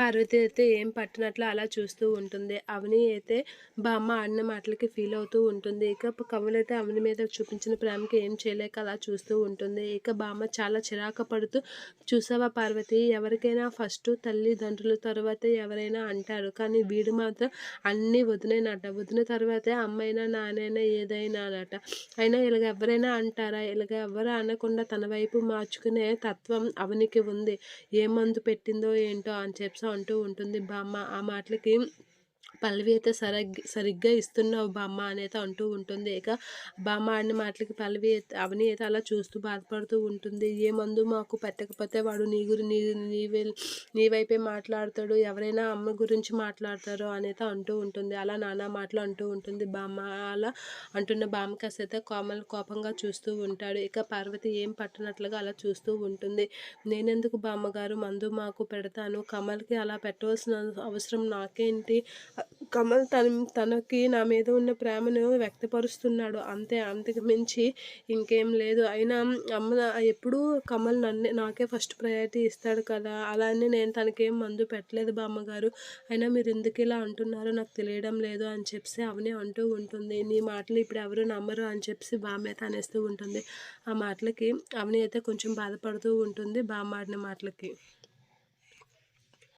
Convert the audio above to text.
పార్వతి అయితే ఏం పట్టినట్లు అలా చూస్తూ ఉంటుంది. అవని అయితే బామ్మ ఆడిన మాటలకి ఫీల్ అవుతూ ఉంటుంది. ఇక కమల్ అయితే అవని మీద చూపించిన ప్రేమకి ఏం చేయలేక అలా చూస్తూ ఉంటుంది. ఇక బామ్మ చాలా చిరాక పడుతూ చూసావా పార్వతి ఎవరికైనా ఫస్ట్ తల్లిదండ్రులు తర్వాత ఎవరైనా అంటారు. కానీ వీడు మాత్రం అన్నీ వదిలేనట. వదిన తర్వాతే అమ్మైనా నానైనా ఏదైనా అనట అయినా ఇలాగ ఎవరైనా అంటారా? ఇలాగ ఎవరు అనకుండా తన వైపు మార్చుకునే తత్వం అవనికి ఉంది. ఏ మందు పెట్టిందో ఏంటో అని చెప్పి అంటూ ఉంటుంది. బామ్మ ఆ మాటలకి పల్లవి అయితే సరిగ్గా సరిగ్గా ఇస్తున్నావు బామ్మ అనేది అంటూ ఉంటుంది. ఇక బామ్మ ఆడిన మాటలకి పల్లవి అవని అయితే అలా చూస్తూ బాధపడుతూ ఉంటుంది. ఏ మందు మాకు పెట్టకపోతే వాడు నీ గురి నీ నీవే నీ వైపే మాట్లాడతాడు. ఎవరైనా అమ్మ గురించి మాట్లాడతారో అనేది అంటూ ఉంటుంది. అలా నానా మాటలు అంటూ ఉంటుంది. బామ్మ అలా అంటున్న బామ్మ అయితే కోమలు కోపంగా చూస్తూ ఉంటాడు. ఇక పార్వతి ఏం పట్టనట్లుగా అలా చూస్తూ ఉంటుంది. నేనెందుకు బామ్మగారు? మందు మాకు పెడతాను. కమల్కి అలా పెట్టవలసిన అవసరం నాకేంటి? కమల్ తన తనకి నా మీద ఉన్న ప్రేమను వ్యక్తపరుస్తున్నాడు. అంతే అంతకు మించి ఇంకేం లేదు. అయినా అమ్మ ఎప్పుడూ కమల్ నన్నే నాకే ఫస్ట్ ప్రయారిటీ ఇస్తాడు కదా. అలానే నేను తనకేం మందు పెట్టలేదు బామ్మగారు. అయినా మీరు ఎందుకు ఇలా అంటున్నారో నాకు తెలియడం లేదు అని చెప్పి అవని అంటూ ఉంటుంది. నీ మాటలు ఇప్పుడు ఎవరు నమ్మరు అని చెప్పి బామ్మ అయితే అనేస్తూ ఉంటుంది. ఆ మాటలకి అవని అయితే కొంచెం బాధపడుతూ ఉంటుంది బామ్మ ఆడిన మాటలకి.